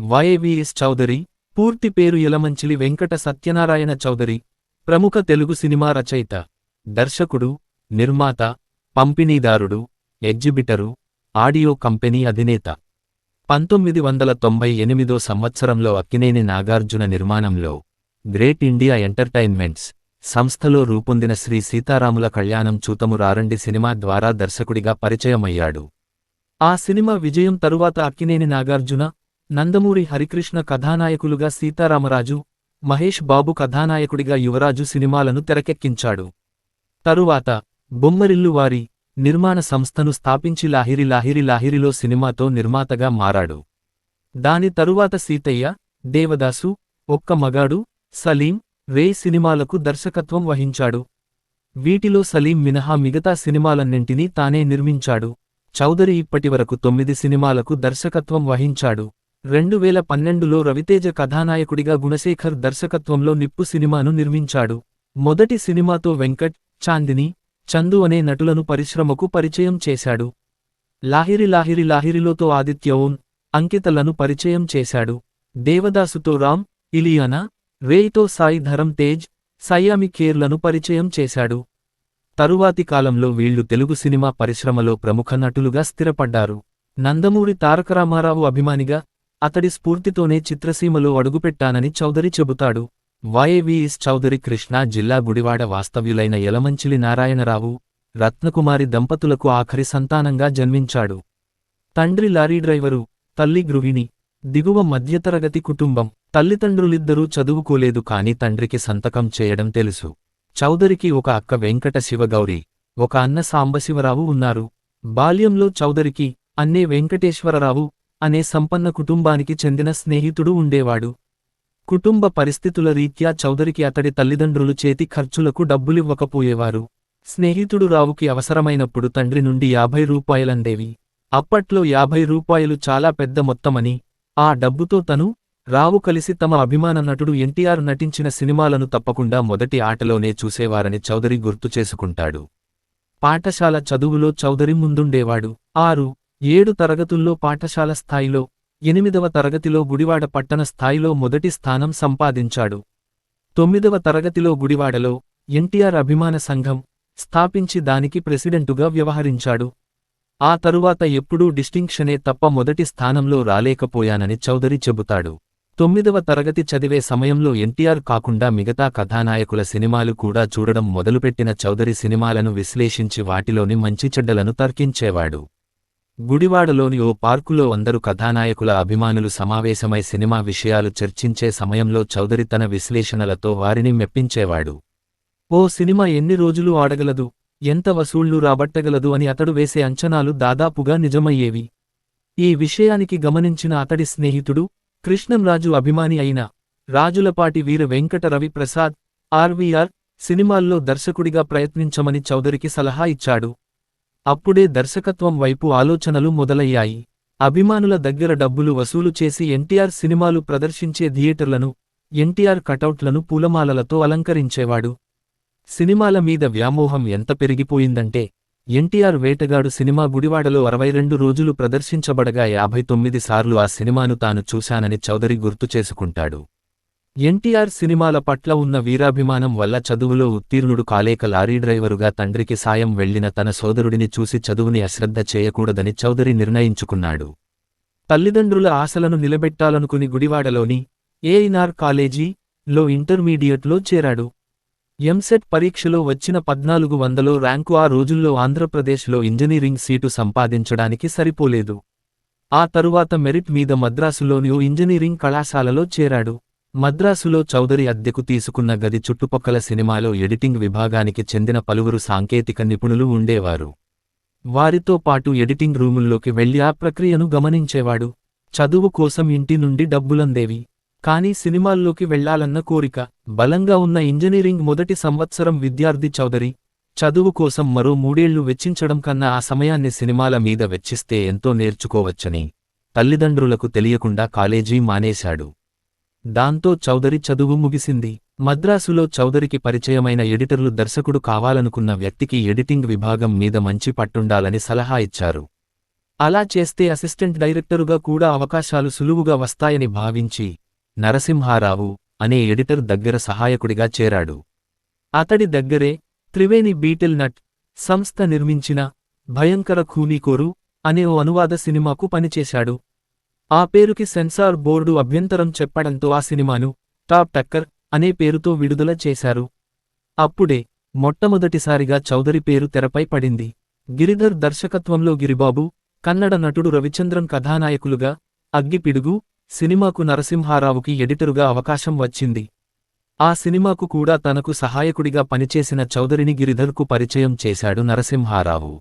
YVS Chowdary పూర్తి పేరు యలమంచిలి వెంకట సత్యనారాయణ చౌదరి ప్రముఖ తెలుగు సినిమా రచయిత దర్శకుడు నిర్మాత పంపిణీదారుడు ఎగ్జిబిటరు ఆడియో కంపెనీ అధినేత. పంతొమ్మిది వందల తొంభై ఎనిమిదో సంవత్సరంలో అక్కినేని నాగార్జున నిర్మాణంలో గ్రేట్ ఇండియా ఎంటర్టైన్మెంట్స్ సంస్థలో రూపొందిన శ్రీ సీతారాముల కళ్యాణం చూతము రారండి సినిమా ద్వారా దర్శకుడిగా పరిచయమయ్యాడు. ఆ సినిమా విజయం తరువాత అక్కినేని నాగార్జున నందమూరి హరికృష్ణ కథానాయకులుగా సీతారామరాజు మహేష్ బాబు కథానాయకుడిగా యువరాజు సినిమాలను తెరకెక్కించాడు. తరువాత బొమ్మరిల్లు వారి నిర్మాణ సంస్థను స్థాపించి లాహిరి లాహిరి లాహిరిలో సినిమాతో నిర్మాతగా మారాడు. దాని తరువాత సీతయ్య దేవదాసు ఒక్క మగాడు సలీం రే సినిమాలకు దర్శకత్వం వహించాడు. వీటిలో సలీం మినహా మిగతా సినిమాలన్నింటినీ తానే నిర్మించాడు. చౌదరి ఇప్పటివరకు తొమ్మిది సినిమాలకు దర్శకత్వం వహించాడు. రెండు వేల పన్నెండులో రవితేజ కథానాయకుడిగా గుణశేఖర్ దర్శకత్వంలో నిప్పు సినిమాను నిర్మించాడు. మొదటి సినిమాతో వెంకట్ చాందిని చందు అనే నటులను పరిశ్రమకు పరిచయం చేశాడు. లాహిరి లాహిరి లాహిరిలోతో ఆదిత్య ఓం అంకితలను పరిచయం చేశాడు. దేవదాసుతో రామ్ ఇలియానా రేయ్తో సాయి ధరం తేజ్ సయామి కేర్లను పరిచయం చేశాడు. తరువాతి కాలంలో వీళ్ళు తెలుగు సినిమా పరిశ్రమలో ప్రముఖ నటులుగా స్థిరపడ్డారు. నందమూరి తారకరామారావు అభిమానిగా అతడి స్ఫూర్తితోనే చిత్రసీమలో అడుగుపెట్టానని చౌదరి చెబుతాడు. వైఏవిఎస్ చౌదరి కృష్ణా జిల్లా గుడివాడ వాస్తవ్యులైన యలమంచిలి నారాయణరావు రత్నకుమారి దంపతులకు ఆఖరి సంతానంగా జన్మించాడు. తండ్రి లారీ డ్రైవరు తల్లి గృహిణి దిగువ మధ్యతరగతి కుటుంబం తల్లిదండ్రులిద్దరూ చదువుకోలేదు కాని తండ్రికి సంతకం చేయడం తెలుసు. చౌదరికి ఒక అక్క వెంకట శివగౌరి ఒక అన్న సాంబశివరావు ఉన్నారు. బాల్యంలో చౌదరికి అన్నే వెంకటేశ్వరరావు అనే సంపన్న కుటుంబానికి చెందిన స్నేహితుడు ఉండేవాడు. కుటుంబ పరిస్థితుల రీత్యా చౌదరికి అతడి తల్లిదండ్రులు చేతి ఖర్చులకు డబ్బులివ్వకపోయేవారు. స్నేహితుడు రావుకి అవసరమైనప్పుడు తండ్రి నుండి యాభై రూపాయలందేవి. అప్పట్లో యాభై రూపాయలు చాలా పెద్ద మొత్తమని ఆ డబ్బుతో తను రావు కలిసి తమ అభిమాన నటుడు ఎన్టీఆర్ నటించిన సినిమాలను తప్పకుండా మొదటి ఆటలోనే చూసేవారని చౌదరి గుర్తు చేసుకుంటాడు. పాఠశాల చదువులో చౌదరి ముందుండేవాడు. ఆరు ఏడు తరగతుల్లో పాఠశాల స్థాయిలో ఎనిమిదవ తరగతిలో గుడివాడ పట్టణ స్థాయిలో మొదటి స్థానం సంపాదించాడు. తొమ్మిదవ తరగతిలో గుడివాడలో ఎన్టీఆర్ అభిమాన సంఘం స్థాపించి దానికి ప్రెసిడెంటుగా వ్యవహరించాడు. ఆ తరువాత ఎప్పుడూ డిస్టింక్షనే తప్ప మొదటి స్థానంలో రాలేకపోయానని చౌదరి చెబుతాడు. తొమ్మిదవ తరగతి చదివే సమయంలో ఎన్టీఆర్ కాకుండా మిగతా కథానాయకుల సినిమాలు కూడా చూడడం మొదలుపెట్టిన చౌదరి సినిమాలను విశ్లేషించి వాటిలోని మంచి చెడ్డలను తర్కించేవాడు. గుడివాడలోని ఓ పార్కులో అందరు కథానాయకుల అభిమానులు సమావేశమై సినిమా విషయాలు చర్చించే సమయంలో చౌదరి తన విశ్లేషణలతో వారిని మెప్పించేవాడు. ఓ సినిమా ఎన్ని రోజులు ఆడగలదు? ఎంత వసూళ్ళు రాబట్టగలదు? అని అతడు వేసే అంచనాలు దాదాపుగా నిజమయ్యేవి. ఈ విషయానికి గమనించిన అతడి స్నేహితుడు కృష్ణంరాజు అభిమాని అయిన రాజులపాటి వీర వెంకటరవి ప్రసాద్ ఆర్వీఆర్ సినిమాల్లో దర్శకుడిగా ప్రయత్నించమని చౌదరికి సలహా ఇచ్చాడు. అప్పుడే దర్శకత్వం వైపు ఆలోచనలు మొదలయ్యాయి. అభిమానుల దగ్గర డబ్బులు వసూలు చేసి ఎన్టీఆర్ సినిమాలు ప్రదర్శించే థియేటర్లను ఎన్టీఆర్ కటౌట్లను పూలమాలలతో అలంకరించేవాడు. సినిమాల మీద వ్యామోహం ఎంత పెరిగిపోయిందంటే ఎన్టీఆర్ వేటగాడు సినిమా గుడివాడలో అరవై రెండు రోజులు ప్రదర్శించబడగా యాభై తొమ్మిది సార్లు ఆ సినిమాను తాను చూశానని చౌదరి గుర్తు చేసుకుంటాడు. ఎన్టీఆర్ సినిమాల పట్ల ఉన్న వీరాభిమానం వల్ల చదువులో ఉత్తీర్ణుడు కాలేక లారీ డ్రైవరుగా తండ్రికి సాయం వెళ్ళిన తన సోదరుడిని చూసి చదువుని అశ్రద్ధ చేయకూడదని చౌదరి నిర్ణయించుకున్నాడు. తల్లిదండ్రుల ఆశలను నిలబెట్టాలనుకుని గుడివాడలోని ఏఐనార్ కాలేజీలో ఇంటర్మీడియట్లో చేరాడు. ఎంసెట్ పరీక్షలో వచ్చిన పద్నాలుగు వందలో ర్యాంకు ఆ రోజుల్లో ఆంధ్రప్రదేశ్లో ఇంజనీరింగ్ సీటు సంపాదించడానికి సరిపోలేదు. ఆ తరువాత మెరిట్ మీద మద్రాసులోని ఓ ఇంజనీరింగ్ కళాశాలలో చేరాడు. మద్రాసులో చౌదరి అద్దెకు తీసుకున్న గది చుట్టుపక్కల సినిమాలో ఎడిటింగ్ విభాగానికి చెందిన పలువురు సాంకేతిక నిపుణులు ఉండేవారు. వారితో పాటు ఎడిటింగ్ రూముల్లోకి వెళ్ళి ఆ ప్రక్రియను గమనించేవాడు. చదువు కోసం ఇంటి నుండి డబ్బులందేవి. కానీ సినిమాల్లోకి వెళ్ళాలన్న కోరిక బలంగా ఉన్న ఇంజనీరింగ్ మొదటి సంవత్సరం విద్యార్థి చౌదరి చదువు కోసం మరో మూడేళ్ళు వెచ్చించడం కన్నా ఆ సమయాన్ని సినిమాల మీద వెచ్చిస్తే ఎంతో నేర్చుకోవచ్చని తల్లిదండ్రులకు తెలియకుండా కాలేజీ మానేశాడు. దాంతో చౌదరి చదువు ముగిసింది. మద్రాసులో చౌదరికి పరిచయమైన ఎడిటర్లు దర్శకుడు కావాలనుకున్న వ్యక్తికి ఎడిటింగ్ విభాగం మీద మంచి పట్టుండాలని సలహా ఇచ్చారు. అలా చేస్తే అసిస్టెంట్ డైరెక్టరుగా కూడా అవకాశాలు సులువుగా వస్తాయని భావించి నరసింహారావు అనే ఎడిటర్ దగ్గర సహాయకుడిగా చేరాడు. అతడి దగ్గరే త్రివేణి బీటిల్ నట్ సంస్థ నిర్మించిన భయంకర ఖూనీకోరు అనే ఓ అనువాద సినిమాకు పనిచేశాడు. ఆ పేరుకి సెన్సార్ బోర్డు అభ్యంతరం చెప్పడంతో ఆ సినిమాను టాప్ టక్కర్ అనే పేరుతో విడుదల చేశారు. అప్పుడే మొట్టమొదటిసారిగా చౌదరి పేరు తెరపై పడింది. గిరిధర్ దర్శకత్వంలో గిరిబాబు కన్నడ నటుడు రవిచంద్రన్ కథానాయకులుగా అగ్గిపిడుగు సినిమాకు నరసింహారావుకి ఎడిటరుగా అవకాశం వచ్చింది. ఆ సినిమాకు కూడా తనకు సహాయకుడిగా పనిచేసిన చౌదరిని గిరిధర్కు పరిచయం చేశాడు నరసింహారావు.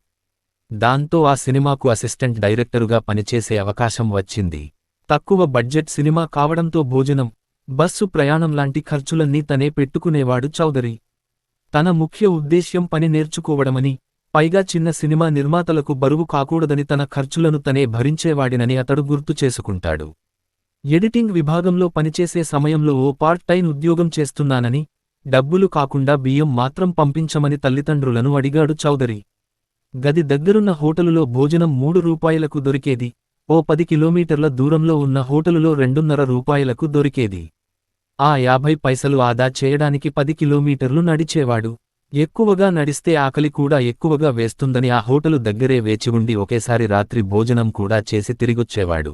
దాంతో ఆ సినిమాకు అసిస్టెంట్ డైరెక్టరుగా పనిచేసే అవకాశం వచ్చింది. తక్కువ బడ్జెట్ సినిమా కావడంతో భోజనం బస్సు ప్రయాణం లాంటి ఖర్చులన్నీ తనే పెట్టుకునేవాడు చౌదరి. తన ముఖ్య ఉద్దేశ్యం పని నేర్చుకోవడమని పైగా చిన్న సినిమా నిర్మాతలకు బరువు కాకూడదని తన ఖర్చులను తనే భరించేవాడినని అతడు గుర్తు చేసుకుంటాడు. ఎడిటింగ్ విభాగంలో పనిచేసే సమయంలో ఓ పార్ట్ టైం ఉద్యోగం చేస్తున్నానని డబ్బులు కాకుండా బియ్యం మాత్రం పంపించమని తల్లిదండ్రులను అడిగాడు చౌదరి. గది దగ్గరున్న హోటలులో భోజనం మూడు రూపాయలకు దొరికేది. ఓ పది కిలోమీటర్ల దూరంలో ఉన్న హోటలులో రెండున్నర రూపాయలకు దొరికేది. ఆ యాభై పైసలు ఆదా చేయడానికి పది కిలోమీటర్లు నడిచేవాడు. ఎక్కువగా నడిస్తే ఆకలి కూడా ఎక్కువగా వేస్తుందని ఆ హోటలు దగ్గరే వేచి ఉండి ఒకేసారి రాత్రి భోజనం కూడా చేసి తిరిగొచ్చేవాడు.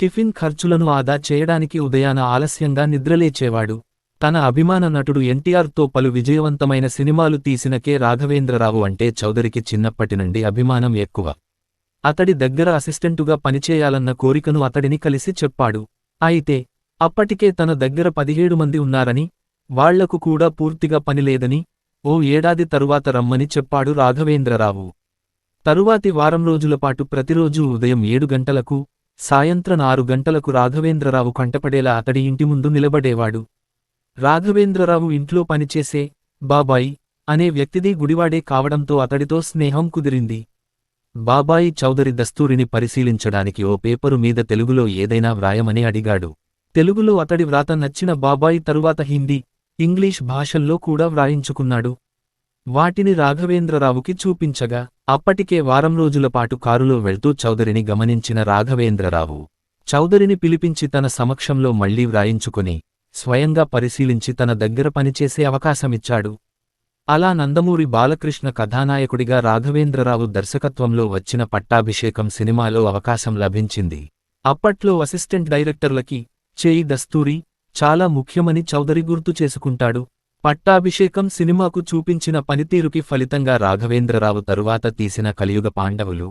టిఫిన్ ఖర్చులను ఆదా చేయడానికి ఉదయాన ఆలస్యంగా నిద్రలేచేవాడు. తన అభిమాన నటుడు ఎన్టీఆర్తో పలు విజయవంతమైన సినిమాలు తీసిన కె. రాఘవేంద్రరావు అంటే చౌదరికి చిన్నప్పటి నుండి అభిమానం ఎక్కువ. అతడి దగ్గర అసిస్టెంటుగా పనిచేయాలన్న కోరికను అతడిని కలిసి చెప్పాడు. అయితే అప్పటికే తన దగ్గర పదిహేడు మంది ఉన్నారని వాళ్ళకు కూడా పూర్తిగా పనిలేదని ఓ ఏడాది తరువాత రమ్మని చెప్పాడు రాఘవేంద్రరావు. తరువాతి వారం రోజులపాటు ప్రతిరోజూ ఉదయం ఏడు గంటలకు సాయంత్రం ఆరు గంటలకు రాఘవేంద్రరావు కంటపడేలా అతడి ఇంటి ముందు నిలబడేవాడు. రాఘవేంద్రరావు ఇంట్లో పనిచేసే బాబాయి అనే వ్యక్తిది గుడివాడే కావడంతో అతడితో స్నేహం కుదిరింది. బాబాయి చౌదరి దస్తూరిని పరిశీలించడానికి ఓ పేపరు మీద తెలుగులో ఏదైనా వ్రాయమని అడిగాడు. తెలుగులో అతడి వ్రాత నచ్చిన బాబాయి తరువాత హిందీ ఇంగ్లీష్ భాషల్లో కూడా వ్రాయించుకున్నాడు. వాటిని రాఘవేంద్రరావుకి చూపించగా అప్పటికే వారం రోజులపాటు కారులో వెళ్తూ చౌదరిని గమనించిన రాఘవేంద్రరావు చౌదరిని పిలిపించి తన సమక్షంలో మళ్ళీ వ్రాయించుకుని స్వయంగా పరిశీలించి తన దగ్గర పనిచేసే అవకాశమిచ్చాడు. అలా నందమూరి బాలకృష్ణ కథానాయకుడిగా రాఘవేంద్రరావు దర్శకత్వంలో వచ్చిన పట్టాభిషేకం సినిమాలో అవకాశం లభించింది. అప్పట్లో అసిస్టెంట్ డైరెక్టర్లకి చేయి దస్తూరి చాలా ముఖ్యమని చౌదరి గుర్తు చేసుకుంటాడు. పట్టాభిషేకం సినిమాకు చూపించిన పనితీరుకి ఫలితంగా రాఘవేంద్రరావు తరువాత తీసిన కలియుగ పాండవులు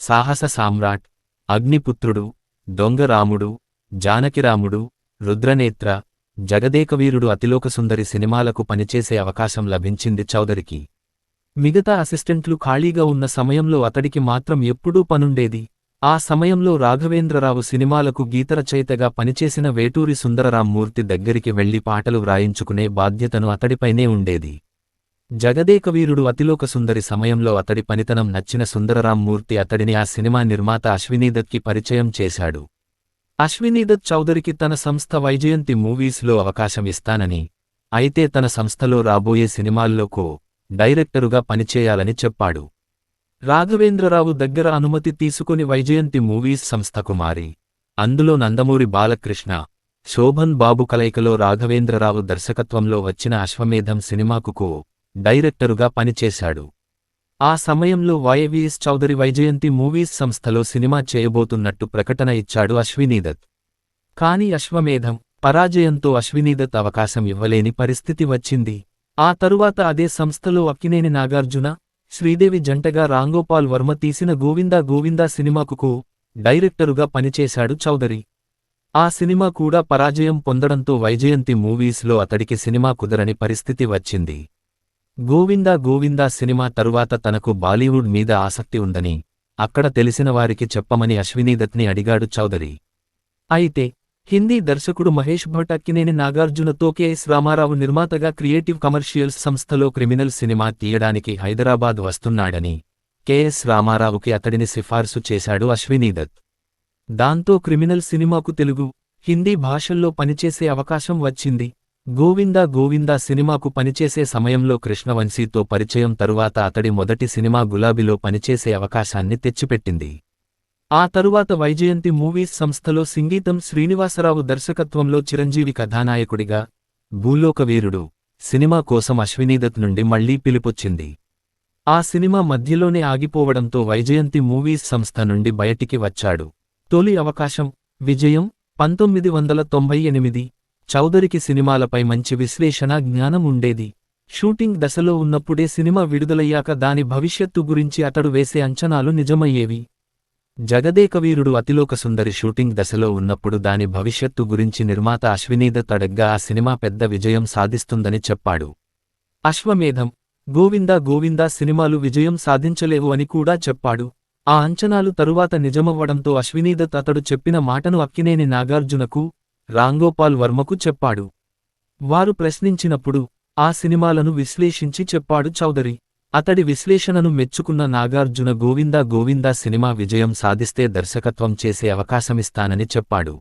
సాహస సామ్రాట్ అగ్నిపుత్రుడు దొంగరాముడు జానకిరాముడు రుద్రనేత్ర జగదేకవీరుడు అతిలోకసుందరి సినిమాలకు పనిచేసే అవకాశం లభించింది చౌదరికి. మిగతా అసిస్టెంట్లు ఖాళీగా ఉన్న సమయంలో అతడికి మాత్రం ఎప్పుడూ పనుండేది. ఆ సమయంలో రాఘవేంద్రరావు సినిమాలకు గీతరచయితగా పనిచేసిన వేటూరి సుందరరాం మూర్తి దగ్గరికి వెళ్ళి పాటలు వ్రాయించుకునే బాధ్యతను అతడిపైనే ఉండేది. జగదేకవీరుడు అతిలోక సుందరి సమయంలో అతడి పనితనం నచ్చిన సుందరరాం మూర్తి అతడిని ఆ సినిమా నిర్మాత అశ్వినీదత్కి పరిచయం చేశాడు. అశ్వినీదత్ చౌదరికి తన సంస్థ వైజయంతి మూవీస్లో అవకాశం ఇస్తానని అయితే తన సంస్థలో రాబోయే సినిమాల్లోకో డైరెక్టరుగా పనిచేయాలని చెప్పాడు. రాఘవేంద్రరావు దగ్గర అనుమతి తీసుకుని వైజయంతి మూవీస్ సంస్థకు మారి అందులో నందమూరి బాలకృష్ణ శోభన్ బాబు కలయికలో రాఘవేంద్రరావు దర్శకత్వంలో వచ్చిన అశ్వమేధం సినిమాకు డైరెక్టరుగా పనిచేశాడు. ఆ సమయంలో వాయవీఎస్ చౌదరి వైజయంతి మూవీస్ సంస్థలో సినిమా చేయబోతున్నట్టు ప్రకటన ఇచ్చాడు అశ్వినీదత్. కాని అశ్వమేధం పరాజయంతో అశ్వినీదత్ అవకాశం ఇవ్వలేని పరిస్థితి వచ్చింది. ఆ తరువాత అదే సంస్థలో అక్కినేని నాగార్జున శ్రీదేవి జంటగా రాంగోపాల్ వర్మ తీసిన గోవిందా గోవిందా సినిమాకు డైరెక్టరుగా పనిచేశాడు చౌదరి. ఆ సినిమా కూడా పరాజయం పొందడంతో వైజయంతి మూవీస్లో అతడికి సినిమా కుదరని పరిస్థితి వచ్చింది. గోవిందా గోవిందా సినిమా తరువాత తనకు బాలీవుడ్ మీద ఆసక్తి ఉందని అక్కడ తెలిసిన వారికి చెప్పమని అశ్వినీదత్ని అడిగాడు చౌదరి. అయితే హిందీ దర్శకుడు మహేష్ భట్ అక్కినేని నాగార్జునతో కెఎస్ రామారావు నిర్మాతగా క్రియేటివ్ కమర్షియల్స్ సంస్థలో క్రిమినల్ సినిమా తీయడానికి హైదరాబాద్ వస్తున్నాడని కెఎస్ రామారావుకి అతడిని సిఫార్సు చేశాడు అశ్వినీదత్ దాంతో క్రిమినల్ సినిమాకు తెలుగు హిందీ భాషల్లో పనిచేసే అవకాశం వచ్చింది. గోవిందా గోవిందా సినిమాకు పనిచేసే సమయంలో కృష్ణవంశీతో పరిచయం తరువాత అతడి మొదటి సినిమా గులాబీలో పనిచేసే అవకాశాన్ని తెచ్చిపెట్టింది. ఆ తరువాత వైజయంతి మూవీస్ సంస్థలో సింగీతం శ్రీనివాసరావు దర్శకత్వంలో చిరంజీవి కథానాయకుడిగా భూలోకవీరుడు సినిమా కోసం అశ్వినీదత్ నుండి మళ్ళీ పిలుపొచ్చింది. ఆ సినిమా మధ్యలోనే ఆగిపోవడంతో వైజయంతి మూవీస్ సంస్థ నుండి బయటికి వచ్చాడు. తొలి అవకాశం విజయం పంతొమ్మిది వందల తొంభై ఎనిమిది చౌదరికి సినిమాలపై మంచి విశ్లేషణ జ్ఞానం ఉండేది. షూటింగ్ దశలో ఉన్నప్పుడే సినిమా విడుదలయ్యాక దాని భవిష్యత్తు గురించి అతడు వేసే అంచనాలు నిజమయ్యేవి. జగదేకవీరుడు అతిలోక సుందరి షూటింగ్ దశలో ఉన్నప్పుడు దాని భవిష్యత్తు గురించి నిర్మాత అశ్వినీద తడగ్గా ఆ సినిమా పెద్ద విజయం సాధిస్తుందని చెప్పాడు. అశ్వమేధం గోవిందా గోవిందా సినిమాలు విజయం సాధించలేవు అని కూడా చెప్పాడు. ఆ అంచనాలు తరువాత నిజమవ్వడంతో అశ్వినీదత్ అతడు చెప్పిన మాటను అక్కినేని నాగార్జునకు రాంగోపాల్ వర్మకు చెప్పాడు. వారు ప్రశ్నించినప్పుడు ఆ సినిమాలను విశ్లేషించి చెప్పాడు చౌదరి. అతడి విశ్లేషణను మెచ్చుకున్న నాగార్జున గోవిందా గోవిందా సినిమా విజయం సాధిస్తే దర్శకత్వం చేసే అవకాశమిస్తానని చెప్పాడు.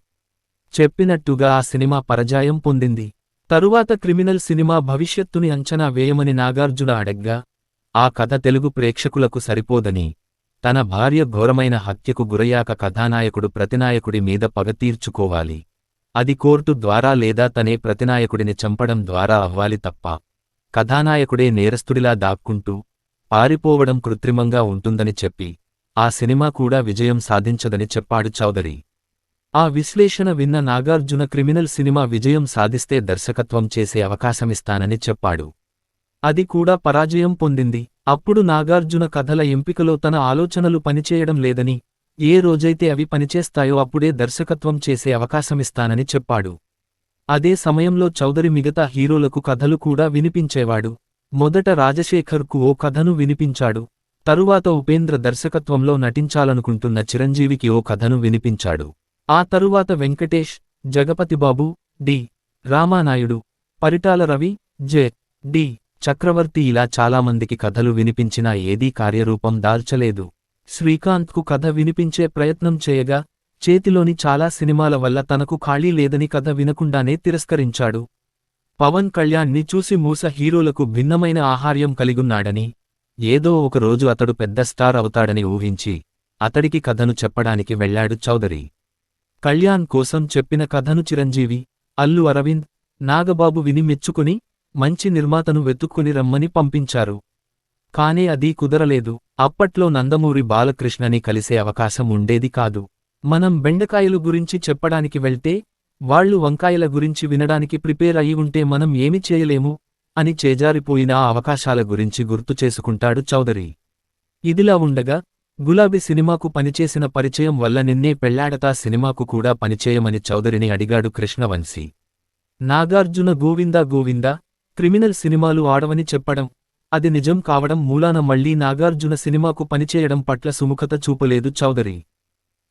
చెప్పినట్టుగా ఆ సినిమా పరజాయం పొందింది. తరువాత క్రిమినల్ సినిమా భవిష్యత్తుని అంచనా వేయమని నాగార్జున అడగ్గా ఆ కథ తెలుగు ప్రేక్షకులకు సరిపోదని. తన భార్య ఘోరమైన హత్యకు గురయ్యాక కథానాయకుడు ప్రతినాయకుడి మీద పగ తీర్చుకోవాలి. అది కోర్టు ద్వారా లేదా తనే ప్రతినాయకుడిని చంపడం ద్వారా అవ్వాలి తప్ప కథానాయకుడే నేరస్తుడిలా దాక్కుంటూ పారిపోవడం కృత్రిమంగా ఉంటుందని చెప్పి ఆ సినిమా కూడా విజయం సాధించదని చెప్పాడు చౌదరి. ఆ విశ్లేషణ విన్న నాగార్జున క్రిమినల్ సినిమా విజయం సాధిస్తే దర్శకత్వం చేసే అవకాశమిస్తానని చెప్పాడు. అది కూడా పరాజయం పొందింది. అప్పుడు నాగార్జున కథల ఎంపికలో తన ఆలోచనలు పనిచేయడం లేదని ఏ రోజైతే అవి పనిచేస్తాయో అప్పుడే దర్శకత్వం చేసే అవకాశమిస్తానని చెప్పాడు. అదే సమయంలో చౌదరి మిగతా హీరోలకు కథలు కూడా వినిపించేవాడు. మొదట రాజశేఖర్కు ఓ కథను వినిపించాడు. తరువాత ఉపేంద్ర దర్శకత్వంలో నటించాలనుకుంటున్న చిరంజీవికి ఓ కథను వినిపించాడు. ఆ తరువాత Venkatesh Jagapathibabu D. Ramanaidu Paritala Ravi J. D. Chakravarthi ఇలా చాలామందికి కథలు వినిపించినా ఏదీ కార్యరూపం దాల్చలేదు. శ్రీకాంత్కు కథ వినిపించే ప్రయత్నం చేయగా చేతిలోని చాలా సినిమాల వల్ల తనకు ఖాళీ లేదని కథ వినకుండానే తిరస్కరించాడు. పవన్ కళ్యాణ్ని చూసి మూస హీరోలకు భిన్నమైన ఆహార్యం కలిగున్నాడని ఏదో ఒకరోజు అతడు పెద్ద స్టార్ అవుతాడని ఊహించి అతడికి కథను చెప్పడానికి వెళ్ళాడు చౌదరి. కళ్యాణ్ కోసం చెప్పిన కథను చిరంజీవి అల్లు అరవింద్ నాగబాబు విని మెచ్చుకుని మంచి నిర్మాతను వెతుక్కుని రమ్మని పంపించారు. కానే అది కుదరలేదు. అప్పట్లో నందమూరి బాలకృష్ణని కలిసే అవకాశం ఉండేది కాదు. మనం బెండకాయలు గురించి చెప్పడానికి వెళ్తే వాళ్ళు వంకాయల గురించి వినడానికి ప్రిపేర్ అయి ఉంటే మనం ఏమి చేయలేము అని చేజారిపోయిన ఆ అవకాశాల గురించి గుర్తు చేసుకుంటాడు చౌదరి. ఇదిలా ఉండగా గులాబీ సినిమాకు పనిచేసిన పరిచయం వల్ల నిన్నే పెళ్ళాడతా సినిమాకు కూడా పనిచేయమని చౌదరిని అడిగాడు కృష్ణవంశీ. నాగార్జున గోవిందా గోవిందా క్రిమినల్ సినిమాలు ఆడవని చెప్పడం అది నిజం కావడం మూలాన మళ్ళీ నాగార్జున సినిమాకు పనిచేయడం పట్ల సుముఖత చూపలేదు చౌదరి.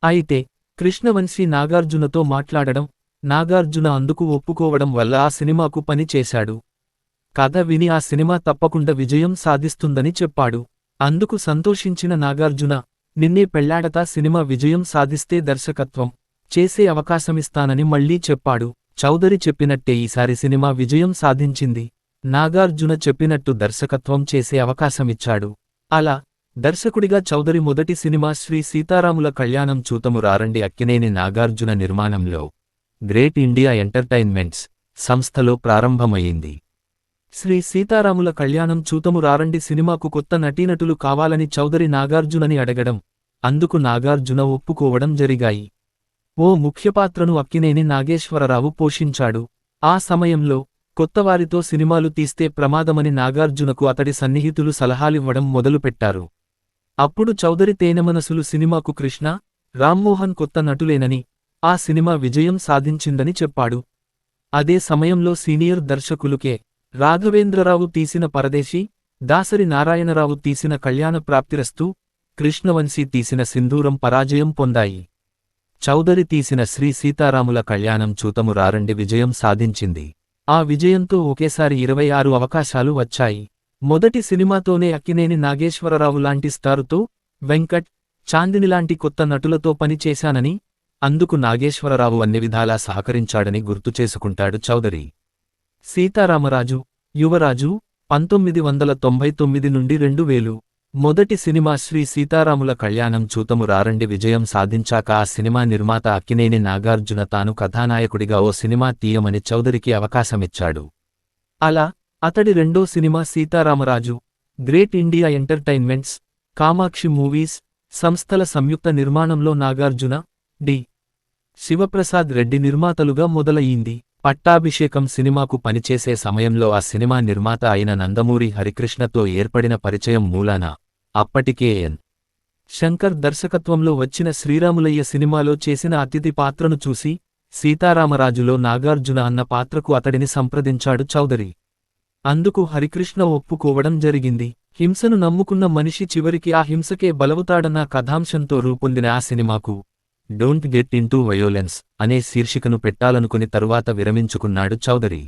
అయితే కృష్ణవంశీ నాగార్జునతో మాట్లాడడం నాగార్జున అందుకు ఒప్పుకోవడం వల్ల ఆ సినిమాకు పని చేశాడు. కథ విని ఆ సినిమా తప్పకుండా విజయం సాధిస్తుందని చెప్పాడు. అందుకు సంతోషించిన నాగార్జున నిన్నే పెళ్ళాడతా సినిమా విజయం సాధిస్తే దర్శకత్వం చేసే అవకాశమిస్తానని మళ్ళీ చెప్పాడు. చౌదరి చెప్పినట్టే ఈసారి సినిమా విజయం సాధించింది. నాగార్జున చెప్పినట్టు దర్శకత్వం చేసే అవకాశమిచ్చాడు. అలా దర్శకుడిగా చౌదరి మొదటి సినిమా శ్రీ సీతారాముల కళ్యాణం చూతము రారండి అక్కినేని నాగార్జున నిర్మాణంలో. గ్రేట్ ఇండియా ఎంటర్టైన్మెంట్స్ సంస్థలో ప్రారంభమయ్యింది. శ్రీ సీతారాముల కళ్యాణం చూతము రారండి సినిమాకు కొత్త నటీనటులు కావాలని చౌదరి నాగార్జునని అడగడం అందుకు నాగార్జున ఒప్పుకోవడం జరిగాయి. ఓ ముఖ్యపాత్రను అక్కినేని నాగేశ్వరరావు పోషించాడు. ఆ సమయంలో కొత్తవారితో సినిమాలు తీస్తే ప్రమాదమని నాగార్జునకు అతడి సన్నిహితులు సలహాలివ్వడం మొదలుపెట్టారు. అప్పుడు చౌదరి తేనెమనసులు సినిమాకు కృష్ణ రామ్మోహన్ కొత్త నటులేనని ఆ సినిమా విజయం సాధించిందని చెప్పాడు. అదే సమయంలో సీనియర్ దర్శకులుకే రాఘవేంద్రరావు తీసిన పరదేశి దాసరి నారాయణరావు తీసిన కళ్యాణ ప్రాప్తిరస్తు కృష్ణవంశీ తీసిన సింధూరం పరాజయం పొందాయి. చౌదరి తీసిన శ్రీ సీతారాముల కళ్యాణం చూతము రారండి విజయం సాధించింది. ఆ విజయంతో ఒకేసారి ఇరవై ఆరు అవకాశాలు వచ్చాయి. మొదటి సినిమాతోనే అక్కినేని నాగేశ్వరరావు లాంటి స్టారుతో వెంకట్ చాందిని లాంటి కొత్త నటులతో పనిచేశానని అందుకు నాగేశ్వరరావు అన్ని విధాలా సహకరించాడని గుర్తు చేసుకుంటాడు చౌదరి. సీతారామరాజు యువరాజు పంతొమ్మిది వందల తొంభై తొమ్మిది నుండి రెండు వేలు. మొదటి సినిమా శ్రీ సీతారాముల కళ్యాణం చూతము రారండి విజయం సాధించాక ఆ సినిమా నిర్మాత అక్కినేని నాగార్జున తాను కథానాయకుడిగా ఓ సినిమా తీయమని చౌదరికి అవకాశమిచ్చాడు. అలా అతడి రెండో cinema Sitaramaraju great India entertainments Kamakshi movies సంస్థల సంయుక్త నిర్మాణంలో నాగార్జున డి. శివప్రసాద్ రెడ్డి నిర్మాతలుగా మొదలయ్యింది. పట్టాభిషేకం సినిమాకు పనిచేసే సమయంలో ఆ సినిమా నిర్మాత అయిన నందమూరి హరికృష్ణతో ఏర్పడిన పరిచయం మూలాన అప్పటికే ఎన్. శంకర్ దర్శకత్వంలో వచ్చిన శ్రీరాములయ్య సినిమాలో చేసిన అతిథి పాత్రను చూసి సీతారామరాజులో నాగార్జున అన్న పాత్రకు అతడిని సంప్రదించాడు చౌదరి. అందుకు హరికృష్ణ ఒప్పుకోవడం జరిగింది. హింసను నమ్ముకున్న మనిషి చివరికి ఆ హింసకే బలవుతాడన్న కథాంశంతో రూపొందిన ఆ సినిమాకు డోంట్ గెట్ ఇంటూ వయోలెన్స్ అనే శీర్షికను పెట్టాలనుకుని తరువాత విరమించుకున్నాడు చౌదరి.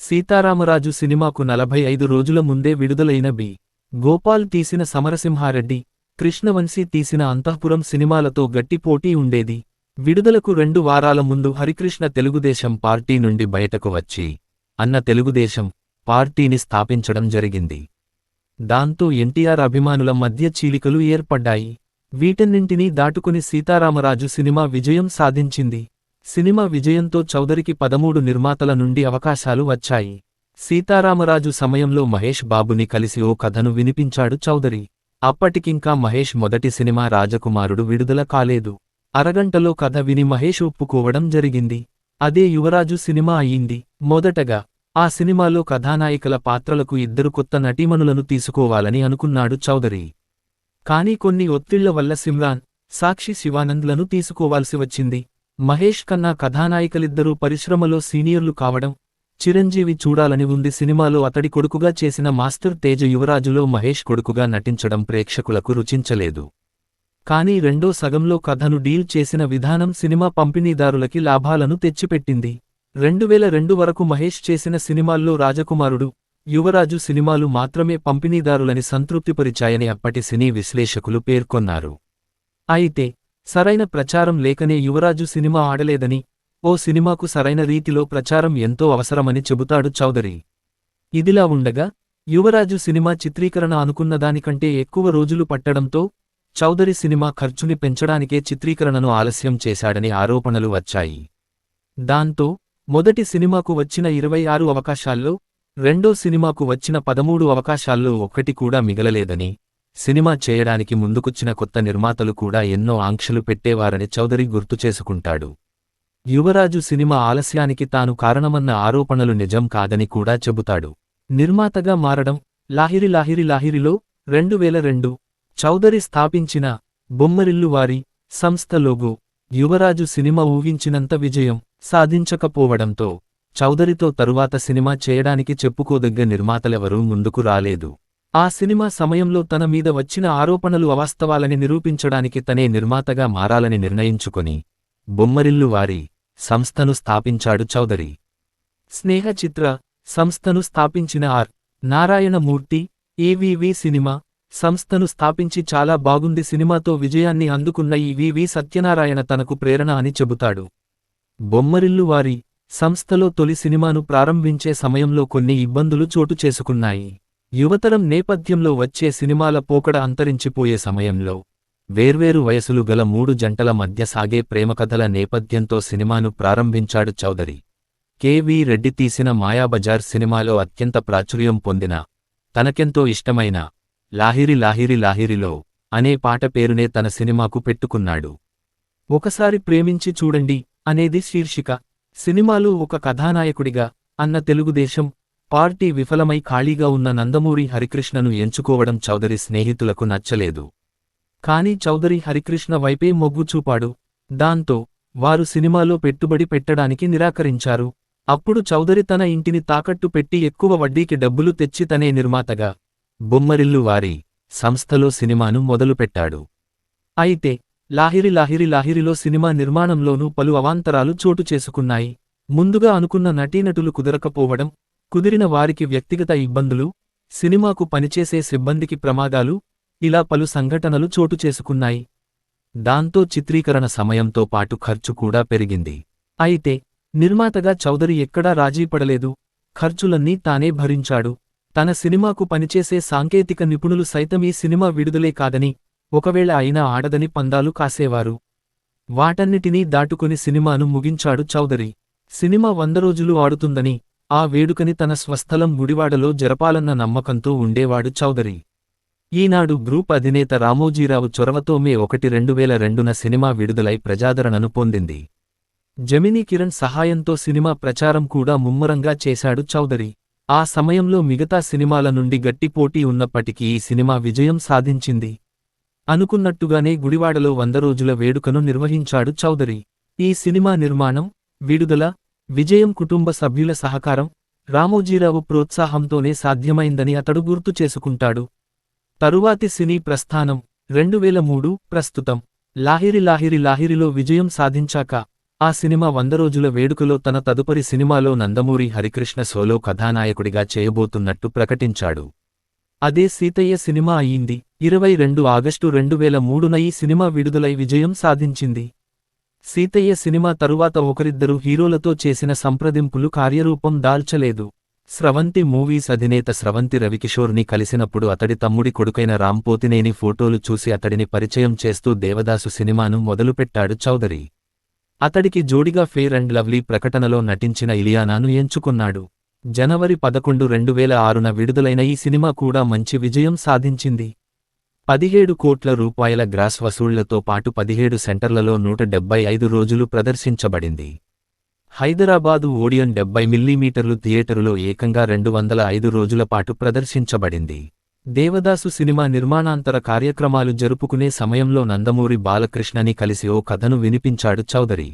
సీతారామరాజు సినిమాకు నలభై ఐదు రోజుల ముందే విడుదలైన బి. గోపాల్ తీసిన సమరసింహారెడ్డి కృష్ణవంశీ తీసిన అంతఃపురం సినిమాలతో గట్టి పోటీ ఉండేది. విడుదలకు రెండు వారాల ముందు హరికృష్ణ తెలుగుదేశం పార్టీ నుండి బయటకు వచ్చి అన్న తెలుగుదేశం పార్టీని స్థాపించడం జరిగింది. దాంతో ఎన్టీఆర్ అభిమానుల మధ్య చీలికలు ఏర్పడ్డాయి. వీటన్నింటినీ దాటుకుని సీతారామరాజు సినిమా విజయం సాధించింది. సినిమా విజయంతో చౌదరికి పదమూడు నిర్మాతల నుండి అవకాశాలు వచ్చాయి. సీతారామరాజు సమయంలో మహేష్ బాబుని కలిసి ఓ కథను వినిపించాడు చౌదరి. అప్పటికింకా మహేష్ మొదటి సినిమా రాజకుమారుడు విడుదల కాలేదు. అరగంటలో కథ విని మహేష్ ఒప్పుకోవడం జరిగింది. అదే యువరాజు సినిమా అయ్యింది మొదటగా ఆ సినిమాలో కథానాయికల పాత్రలకు ఇద్దరు కొత్త నటీమణులను తీసుకోవాలని అనుకున్నాడు చౌదరి. కానీ కొన్ని ఒత్తిళ్ళ వల్ల సిమ్రాన్ సాక్షి శివానంద్లను తీసుకోవాల్సి వచ్చింది. మహేష్ కన్నా కథానాయికలిద్దరూ పరిశ్రమలో సీనియర్లు కావడం చిరంజీవి చూడాలని ఉంది సినిమాలో అతడి కొడుకుగా చేసిన మాస్టర్ తేజ యువరాజులో మహేష్ కొడుకుగా నటించడం ప్రేక్షకులకు రుచించలేదు. కానీ రెండో సగంలో కథను డీల్ చేసిన విధానం సినిమా పంపిణీదారులకి లాభాలను తెచ్చిపెట్టింది. రెండువేల రెండు వరకు మహేష్ చేసిన సినిమాల్లో రాజకుమారుడు యువరాజు సినిమాలు మాత్రమే పంపిణీదారులని సంతృప్తిపరిచాయని అప్పటి సినీ విశ్లేషకులు పేర్కొన్నారు. అయితే సరైన ప్రచారం లేకనే యువరాజు సినిమా ఆడలేదని ఓ సినిమాకు సరైన రీతిలో ప్రచారం ఎంతో అవసరమని చెబుతాడు చౌదరి. ఇదిలా ఉండగా యువరాజు సినిమా చిత్రీకరణ అనుకున్న దానికంటే ఎక్కువ రోజులు పట్టడంతో చౌదరి సినిమా ఖర్చుని పెంచడానికే చిత్రీకరణను ఆలస్యం చేశాడని ఆరోపణలు వచ్చాయి. దాంతో మొదటి సినిమాకు వచ్చిన ఇరవై ఆరు అవకాశాల్లో రెండో సినిమాకు వచ్చిన పదమూడు అవకాశాల్లో ఒక్కటి కూడా మిగలలేదని సినిమా చేయడానికి ముందుకొచ్చిన కొత్త నిర్మాతలు కూడా ఎన్నో ఆంక్షలు పెట్టేవారని చౌదరి గుర్తు చేసుకుంటాడు. యువరాజు సినిమా ఆలస్యానికి తాను కారణమన్న ఆరోపణలు నిజం కాదని కూడా చెబుతాడు. నిర్మాతగా మారడం లాహిరి లాహిరి లాహిరిలో రెండు వేల రెండు చౌదరి స్థాపించిన బొమ్మరిల్లు వారి సంస్థ లోగో యువరాజు సినిమా ఊహించినంత విజయం సాధించకపోవడంతో చౌదరితో తరువాత సినిమా చేయడానికి చెప్పుకోదగ్గ నిర్మాతలెవరూ ముందుకు రాలేదు. ఆ సినిమా సమయంలో తన మీద వచ్చిన ఆరోపణలు అవాస్తవాలని నిరూపించడానికి తనే నిర్మాతగా మారాలని నిర్ణయించుకొని బొమ్మరిల్లు వారి సంస్థను స్థాపించాడు చౌదరి. స్నేహ చిత్ర సంస్థను స్థాపించిన ఆర్. నారాయణమూర్తి ఏవీవీ సినిమా సంస్థను స్థాపించి చాలా బాగుంది సినిమాతో విజయాన్ని అందుకున్న ఈ వివి సత్యనారాయణ తనకు ప్రేరణ అని చెబుతాడు. బొమ్మరిల్లు వారి సంస్థలో తొలి సినిమాను ప్రారంభించే సమయంలో కొన్ని ఇబ్బందులు చోటు చేసుకున్నాయి. యువతరం నేపథ్యంలో వచ్చే సినిమాల పోకడ అంతరించిపోయే సమయంలో వేర్వేరు వయసులు గల మూడు జంటల మధ్య సాగే ప్రేమకథల నేపథ్యంతో సినిమాను ప్రారంభించాడు చౌదరి. కెవి రెడ్డి తీసిన మాయాబజార్ సినిమాలో అత్యంత ప్రాచుర్యం పొందిన తనకెంతో ఇష్టమైన లాహిరి లాహిరి లాహిరిలో అనే పాట పేరునే తన సినిమాకు పెట్టుకున్నాడు. ఒకసారి ప్రేమించి చూడండి అనేది శీర్షిక. సినిమాలు ఒక కథానాయకుడిగా అన్న తెలుగుదేశం పార్టీ విఫలమై ఖాళీగా ఉన్న నందమూరి హరికృష్ణను ఎంచుకోవడం చౌదరి స్నేహితులకు నచ్చలేదు. కాని చౌదరి హరికృష్ణ వైపే మొగ్గు చూపాడు. దాంతో వారు సినిమాలో పెట్టుబడి పెట్టడానికి నిరాకరించారు. అప్పుడు చౌదరి తన ఇంటిని తాకట్టు పెట్టి ఎక్కువ వడ్డీకి డబ్బులు తెచ్చి తనే నిర్మాతగా బొమ్మరిల్లు వారి సంస్థలో సినిమాను మొదలుపెట్టాడు. అయితే లాహిరి లాహిరి లాహిరిలో సినిమా నిర్మాణంలోనూ పలు అవాంతరాలు చోటు చేసుకున్నాయి. ముందుగా అనుకున్న నటీనటులు కుదరకపోవడం కుదిరిన వారికి వ్యక్తిగత ఇబ్బందులు సినిమాకు పనిచేసే సిబ్బందికి ప్రమాదాలు ఇలా పలు సంఘటనలు చోటు చేసుకున్నాయి. దాంతో చిత్రీకరణ సమయంతో పాటు ఖర్చు కూడా పెరిగింది. అయితే నిర్మాతగా చౌదరి ఎక్కడా రాజీపడలేదు ఖర్చులన్నీ తానే భరించాడు. తన సినిమాకు పనిచేసే సాంకేతిక నిపుణులు సైతం ఈ సినిమా విడుదలే కాదని ఒకవేళ అయినా ఆడదని పందాలు కాసేవారు. వాటన్నిటినీ దాటుకుని సినిమాను ముగించాడు చౌదరి. సినిమా వంద రోజులు ఆడుతుందని ఆ వేడుకని తన స్వస్థలం గుడివాడలో జరపాలన్న నమ్మకంతో ఉండేవాడు చౌదరి. ఈనాడు గ్రూప్ అధినేత రామోజీరావు చొరవతో మే ఒకటి రెండు వేల రెండున సినిమా విడుదలై ప్రజాదరణను పొందింది. జమినీ కిరణ్ సహాయంతో సినిమా ప్రచారం కూడా ముమ్మరంగా చేశాడు చౌదరి. ఆ సమయంలో మిగతా సినిమాల నుండి గట్టి పోటీ ఉన్నప్పటికీ ఈ సినిమా విజయం సాధించింది. అనుకున్నట్టుగానే గుడివాడలో వంద రోజుల వేడుకను నిర్వహించాడు చౌదరి. ఈ సినిమా నిర్మాణం విడుదల విజయం కుటుంబ సభ్యుల సహకారం రామోజీరావు ప్రోత్సాహంతోనే సాధ్యమైందని అతడు గుర్తు చేసుకుంటాడు. తరువాతి సినీ ప్రస్థానం రెండు వేల మూడు ప్రస్తుతం. లాహిరి లాహిరి లాహిరిలో విజయం సాధించాక ఆ సినిమా వంద రోజుల వేడుకలో తన తదుపరి సినిమాలో నందమూరి హరికృష్ణ సోలో కథానాయకుడిగా చేయబోతున్నట్టు ప్రకటించాడు. అదే సీతయ్య సినిమా అయ్యింది. ఇరవై రెండు ఆగస్టు రెండు వేల మూడున ఈ సినిమా విడుదలై విజయం సాధించింది. సీతయ్య సినిమా తరువాత ఒకరిద్దరు హీరోలతో చేసిన సంప్రదింపులు కార్యరూపం దాల్చలేదు. స్రవంతి మూవీస్ అధినేత స్రవంతి రవికిషోర్ని కలిసినప్పుడు అతడి తమ్ముడి కొడుకైన రాంపోతినేని ఫోటోలు చూసి అతడిని పరిచయం చేస్తూ దేవదాసు సినిమాను మొదలుపెట్టాడు చౌదరి. అతడికి జోడిగా ఫేర్ అండ్ లవ్లీ ప్రకటనలో నటించిన ఇలియానాను ఎంచుకున్నాడు. జనవరి పదకొండు రెండు వేల ఆరున విడుదలైన ఈ సినిమా కూడా మంచి విజయం సాధించింది. పదిహేడు కోట్ల రూపాయల గ్రాస్ వసూళ్ళతో పాటు పదిహేడు సెంటర్లలో నూట డెబ్బై ఐదు రోజులు ప్రదర్శించబడింది. హైదరాబాదు ఓడియన్ డెబ్బై మిల్లీమీటర్లు థియేటరులో ఏకంగా రెండు వందల ఐదు రోజుల పాటు ప్రదర్శించబడింది. దేవదాసు సినిమా నిర్మాణాంతర కార్యక్రమాలు జరుపుకునే సమయంలో నందమూరి బాలకృష్ణని కలిసి ఓ కథను వినిపించాడు చౌదరి.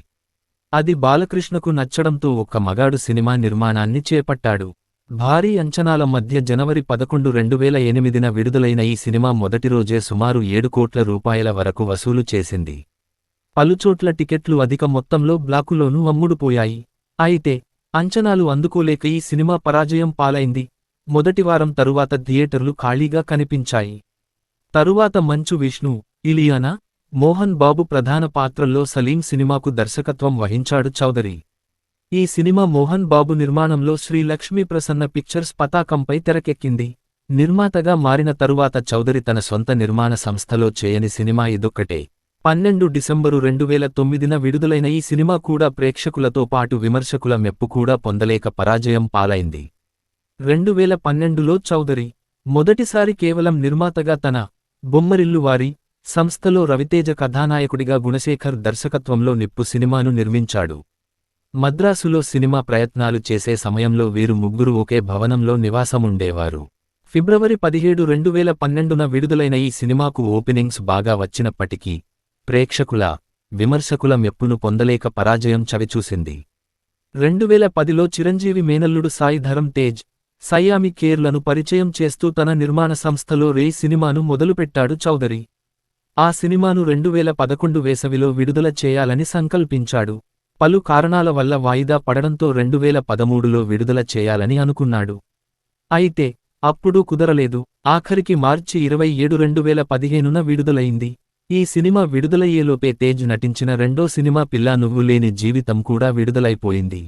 అది బాలకృష్ణకు నచ్చడంతో ఒక్క మగాడు సినిమా నిర్మాణాన్ని చేపట్టాడు. భారీ అంచనాల మధ్య జనవరి పదకొండు రెండు వేల ఎనిమిదిన విడుదలైన ఈ సినిమా మొదటి రోజే సుమారు ఏడు కోట్ల రూపాయల వరకు వసూలు చేసింది. పలుచోట్ల టికెట్లు అధిక మొత్తంలో బ్లాకులోనూ అమ్ముడుపోయాయి. అయితే అంచనాలు అందుకోలేక ఈ సినిమా పరాజయం పాలైంది. మొదటి వారం తరువాత థియేటర్లు ఖాళీగా కనిపించాయి. తరువాత మంచు విష్ణు ఇలియానా మోహన్ బాబు ప్రధాన పాత్రల్లో సలీం సినిమాకు దర్శకత్వం వహించాడు చౌదరి. ఈ సినిమా మోహన్ బాబు నిర్మాణంలో శ్రీ లక్ష్మీ ప్రసన్న పిక్చర్స్ పతాకంపై తెరకెక్కింది. నిర్మాతగా మారిన తరువాత చౌదరి తన సొంత నిర్మాణ సంస్థలో చేయని సినిమా ఇదొక్కటే. పన్నెండు డిసెంబరు రెండు వేల తొమ్మిదిన విడుదలైన ఈ సినిమా కూడా ప్రేక్షకులతో పాటు విమర్శకుల మెప్పు కూడా పొందలేక పరాజయం పాలైంది. రెండు వేల పన్నెండులో చౌదరి మొదటిసారి కేవలం నిర్మాతగా తన బొమ్మరిల్లు వారి సంస్థలో రవితేజ కథానాయకుడిగా గుణశేఖర్ దర్శకత్వంలో నిప్పు సినిమాను నిర్మించాడు. మద్రాసులో సినిమా ప్రయత్నాలు చేసే సమయంలో వీరు ముగ్గురు ఒకే భవనంలో నివాసముండేవారు. ఫిబ్రవరి పదిహేడు రెండు వేల పన్నెండున విడుదలైన ఈ సినిమాకు ఓపెనింగ్స్ బాగా వచ్చినప్పటికీ ప్రేక్షకుల విమర్శకుల మెప్పును పొందలేక పరాజయం చవిచూసింది. రెండు వేల పదిలో చిరంజీవి మేనల్లుడు సాయి ధరం తేజ్ సయామి కేర్లను పరిచయం చేస్తూ తన నిర్మాణ సంస్థలో రే సినిమాను మొదలుపెట్టాడు చౌదరి. ఆ సినిమాను రెండు వేల పదకొండు వేసవిలో విడుదల చేయాలని సంకల్పించాడు. పలు కారణాల వల్ల వాయిదా పడడంతో రెండు వేల పదమూడులో విడుదల చేయాలని అనుకున్నాడు. అయితే అప్పుడు కుదరలేదు. ఆఖరికి మార్చి ఇరవై ఏడు రెండు వేల పదిహేనున విడుదలైంది. ఈ సినిమా విడుదలయ్యేలోపే తేజ్ నటించిన రెండో సినిమా పిల్లా నువ్వు లేని జీవితం కూడా విడుదలైపోయింది.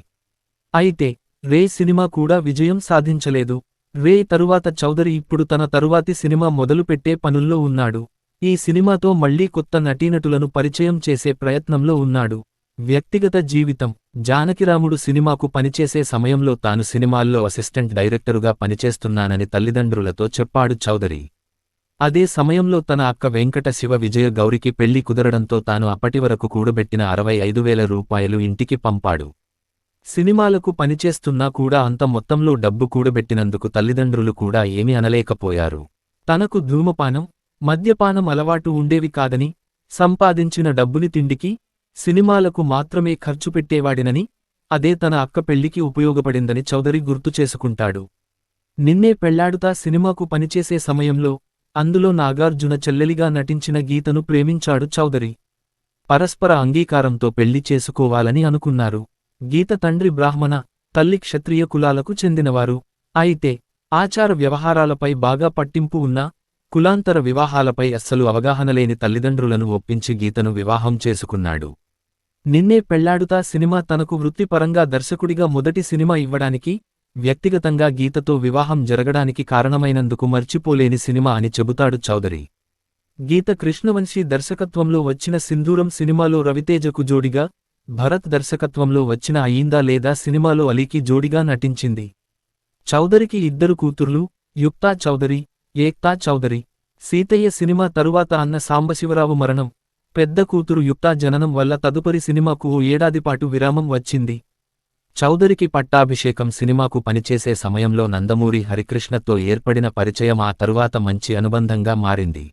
అయితే రే సినిమా కూడా విజయం సాధించలేదు. రే తరువాత చౌదరి ఇప్పుడు తన తరువాతి సినిమా మొదలుపెట్టే పనుల్లో ఉన్నాడు. ఈ సినిమాతో మళ్ళీ కొత్త నటీనటులను పరిచయం చేసే ప్రయత్నంలో ఉన్నాడు. వ్యక్తిగత జీవితం. జానకిరాముడు సినిమాకు పనిచేసే సమయంలో తాను సినిమాల్లో అసిస్టెంట్ డైరెక్టరుగా పనిచేస్తున్నానని తల్లిదండ్రులతో చెప్పాడు చౌదరి. అదే సమయంలో తన అక్క వెంకట శివ విజయ గౌరికి పెళ్ళి కుదరడంతో తాను అప్పటివరకు కూడబెట్టిన అరవై ఐదు వేల రూపాయలు ఇంటికి పంపాడు. సినిమాలకు పనిచేస్తున్నా కూడా అంత మొత్తంలో డబ్బు కూడబెట్టినందుకు తల్లిదండ్రులు కూడా ఏమీ అనలేకపోయారు. తనకు ధూమపానం మద్యపానం అలవాటు ఉండేవి కాదని సంపాదించిన డబ్బుని తిండికి సినిమాలకు మాత్రమే ఖర్చు పెట్టేవాడినని అదే తన అక్క పెళ్ళికి ఉపయోగపడిందని చౌదరి గుర్తు చేసుకుంటాడు. నిన్నే పెళ్ళాడుతా సినిమాకు పనిచేసే సమయంలో అందులో నాగార్జున చెల్లెలిగా నటించిన గీతను ప్రేమించాడు చౌదరి. పరస్పర అంగీకారంతో పెళ్ళి చేసుకోవాలని అనుకున్నారు. గీత తండ్రి బ్రాహ్మణ తల్లి క్షత్రియ కులాలకు చెందినవారు. అయితే ఆచార వ్యవహారాలపై బాగా పట్టింపు ఉన్నా కులాంతర వివాహాలపై అస్సలు అవగాహనలేని తల్లిదండ్రులను ఒప్పించి గీతను వివాహం చేసుకున్నాడు. నిన్నే పెళ్ళాడుతా సినిమా తనకు వృత్తిపరంగా దర్శకుడిగా మొదటి సినిమా ఇవ్వడానికి వ్యక్తిగతంగా గీతతో వివాహం జరగడానికి కారణమైనందుకు మర్చిపోలేని సినిమా అని చెబుతాడు చౌదరి. గీత కృష్ణవంశీ దర్శకత్వంలో వచ్చిన సింధూరం సినిమాలో రవితేజకు జోడిగా భరత్ దర్శకత్వంలో వచ్చిన అయిందా లేదా సినిమాలో అలీకి జోడిగా నటించింది. చౌదరికి ఇద్దరు కూతుర్లు యుక్తా చౌదరి ఏక్తా చౌదరి. సీతయ్య సినిమా తరువాత అన్న సాంబశివరావు మరణం. పెద్ద కూతురు యుక్తా జననం వల్ల తదుపరి సినిమాకు ఓ ఏడాదిపాటు విరామం వచ్చింది. చౌదరికి పట్టాభిషేకం సినిమాకు పనిచేసే సమయంలో నందమూరి హరికృష్ణతో ఏర్పడిన పరిచయం ఆ తరువాత మంచి అనుబంధంగా మారింది.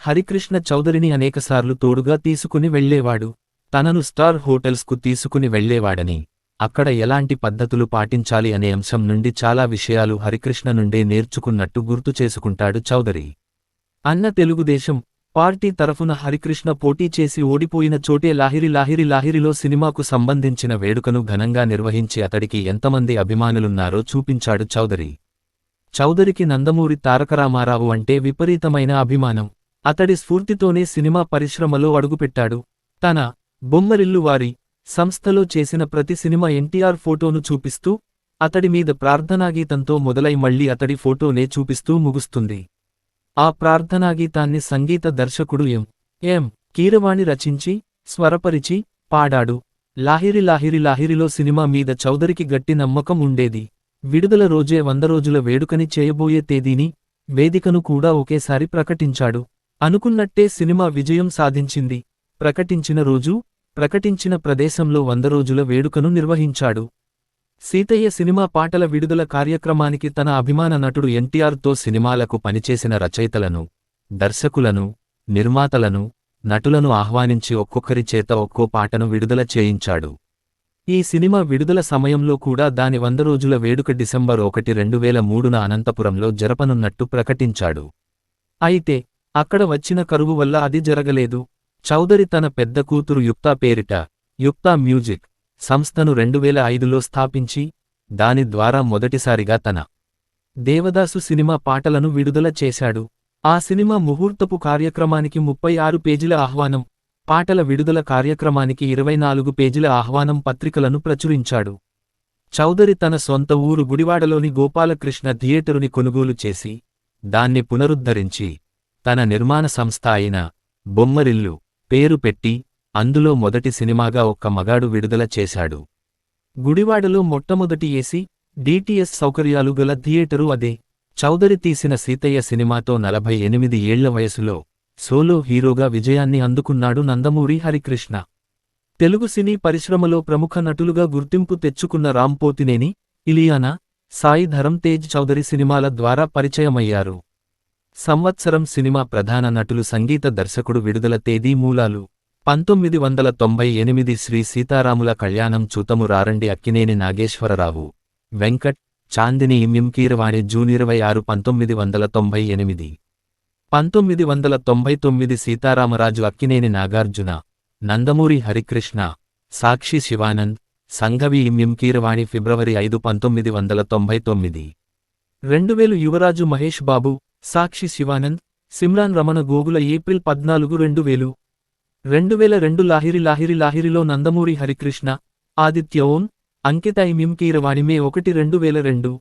హరికృష్ణ చౌదరిని అనేకసార్లు తోడుగా తీసుకుని వెళ్ళేవాడు తనను స్టార్ హోటల్స్కు తీసుకుని వెళ్ళేవాడని అక్కడ ఎలాంటి పద్ధతులు పాటించాలి అనే అంశం నుండి చాలా విషయాలు హరికృష్ణ నుండే నేర్చుకున్నట్టు గుర్తు చేసుకుంటాడు చౌదరి. అన్న తెలుగుదేశం పార్టీ తరఫున హరికృష్ణ పోటీ చేసి ఓడిపోయిన చోటే లాహిరి లాహిరి లాహిరిలో సినిమాకు సంబంధించిన వేడుకను ఘనంగా నిర్వహించి అతడికి ఎంతమంది అభిమానులున్నారో చూపించాడు చౌదరి. చౌదరికి నందమూరి తారకరామారావు అంటే విపరీతమైన అభిమానం. అతడి స్ఫూర్తితోనే సినిమా పరిశ్రమలో అడుగుపెట్టాడు. తన బొమ్మరిల్లు వారి సంస్థలో చేసిన ప్రతి సినిమా ఎన్టీఆర్ ఫోటోను చూపిస్తూ అతడి మీద ప్రార్థనాగీతంతో మొదలై మళ్ళీ అతడి ఫోటోనే చూపిస్తూ ముగుస్తుంది. ఆ ప్రార్థనాగీతాన్ని సంగీత దర్శకుడు ఎం. ఎం. కీరవాణి రచించి స్వరపరిచి పాడాడు. లాహిరి లాహిరి లాహిరిలో సినిమా మీద చౌదరికి గట్టి నమ్మకం ఉండేది. విడుదల రోజే వంద రోజుల వేడుకని చేయబోయే తేదీని వేదికను కూడా ఒకేసారి ప్రకటించాడు. అనుకున్నట్టే సినిమా విజయం సాధించింది. ప్రకటించిన రోజు ప్రకటించిన ప్రదేశంలో వంద రోజుల వేడుకను నిర్వహించాడు. సీతయ్య సినిమా పాటల విడుదల కార్యక్రమానికి తన అభిమాన నటుడు ఎన్టీఆర్తో సినిమాలకు పనిచేసిన రచయితలను దర్శకులను నిర్మాతలను నటులను ఆహ్వానించి ఒక్కొక్కరి చేత ఒక్కో పాటను విడుదల చేయించాడు. ఈ సినిమా విడుదల సమయంలో కూడా దాని వంద రోజుల వేడుక డిసెంబర్ ఒకటి రెండు వేల మూడున అనంతపురంలో జరపనున్నట్టు ప్రకటించాడు. అయితే అక్కడ వచ్చిన కరువు వల్ల అది జరగలేదు. చౌదరి తన పెద్ద కూతురు యుక్తా పేరిట యుక్తా మ్యూజిక్ సంస్థను రెండువేల ఐదులో స్థాపించి దాని ద్వారా మొదటిసారిగా తన దేవదాసు సినిమా పాటలను విడుదల చేశాడు. ఆ సినిమా ముహూర్తపు కార్యక్రమానికి ముప్పై ఆరు పేజీల ఆహ్వానం పాటల విడుదల కార్యక్రమానికి ఇరవై నాలుగు పేజీల ఆహ్వానం పత్రికలను ప్రచురించాడు. చౌదరి తన సొంత ఊరు గుడివాడలోని గోపాలకృష్ణ థియేటరుని కొనుగోలు చేసి దాన్ని పునరుద్ధరించి తన నిర్మాణ సంస్థ అయిన బొమ్మరిల్లు పేరు పెట్టి అందులో మొదటి సినిమాగా ఒక్క మగాడు విడుదల చేశాడు. గుడివాడలో మొట్టమొదటి ఏసీ డిటిఎస్ సౌకర్యాలు గల థియేటరు అదే. చౌదరి తీసిన సీతయ్య సినిమాతో నలభై ఎనిమిది ఏళ్ళ వయసులో సోలో హీరోగా విజయాన్ని అందుకున్నాడు నందమూరి హరికృష్ణ. తెలుగు సినీ పరిశ్రమలో ప్రముఖ నటులుగా గుర్తింపు తెచ్చుకున్న రాంపోతినేని ఇలియానా సాయి ధరం తేజ్ చౌదరి సినిమాల ద్వారా పరిచయమయ్యారు. సంవత్సరం సినిమా ప్రధాన నటులు సంగీత దర్శకుడు విడుదల తేదీ మూలాలు. పంతొమ్మిది వందల తొంభై ఎనిమిది శ్రీ సీతారాముల కళ్యాణం చూతము రారండి అక్కినేని నాగేశ్వరరావు. వెంకట్ చాందిని మింకీరవాణి జూన్ ఇరవై ఆరు పంతొమ్మిది వందల తొంభై ఎనిమిది. పంతొమ్మిది వందల తొంభై తొమ్మిది సీతారామరాజు అక్కినేని నాగార్జున నందమూరి హరికృష్ణ సాక్షి శివానంద్ సంఘవి మింకీరవాణి ఫిబ్రవరి ఐదు పంతొమ్మిది వందల తొంభై తొమ్మిది. రెండువేలు యువరాజు మహేష్ బాబు సాక్షి శివానంద్ సిమ్రాన్ రమణ గోగుల ఏప్రిల్ పద్నాలుగు రెండు వేలు. రెండువేల రెండు లాహిరి లాహిరి లాహిరిలో నందమూరి హరికృష్ణ ఆదిత్య ఓం అంకిత ఇమిం కీరవాణి మే ఒకటి రెండు వేల రెండు.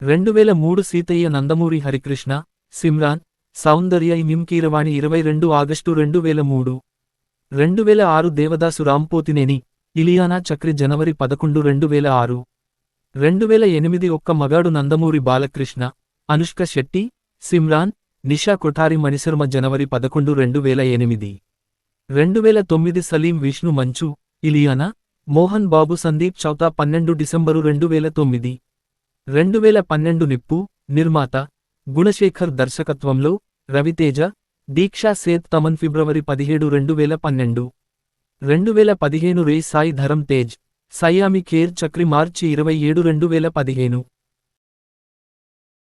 రెండువేల మూడు సీతయ్య నందమూరి హరికృష్ణ సిమ్రాన్ సౌందర్య ఇమిం కీరవాణి ఇరవై రెండు ఆగస్టు రెండు వేల మూడు. రెండువేల ఆరు దేవదాసు రాంపోతినేని ఇలియానా చక్రి జనవరి పదకొండు రెండు వేల ఆరు. రెండువేల ఎనిమిది ఒక్క మగాడు నందమూరి బాలకృష్ణ అనుష్క శెట్టి సిమ్రాన్ నిషా కొఠారి మణిశర్మ జనవరి పదకొండు రెండు వేల ఎనిమిది. రెండువేల తొమ్మిది సలీం విష్ణు మంచు ఇలియానా మోహన్ బాబు సందీప్ చౌతా పన్నెండు డిసెంబరు రెండు వేల తొమ్మిది. రెండువేల పన్నెండు నిప్పు నిర్మాత గుణశేఖర్ దర్శకత్వంలో రవితేజ దీక్షా సేత్ తమన్ ఫిబ్రవరి పదిహేడు రెండు వేల పన్నెండు. రెండువేల పదిహేను రే సాయి ధరం తేజ్ సయామి ఖేర్ చక్రి మార్చి ఇరవై ఏడు రెండు వేల పదిహేను.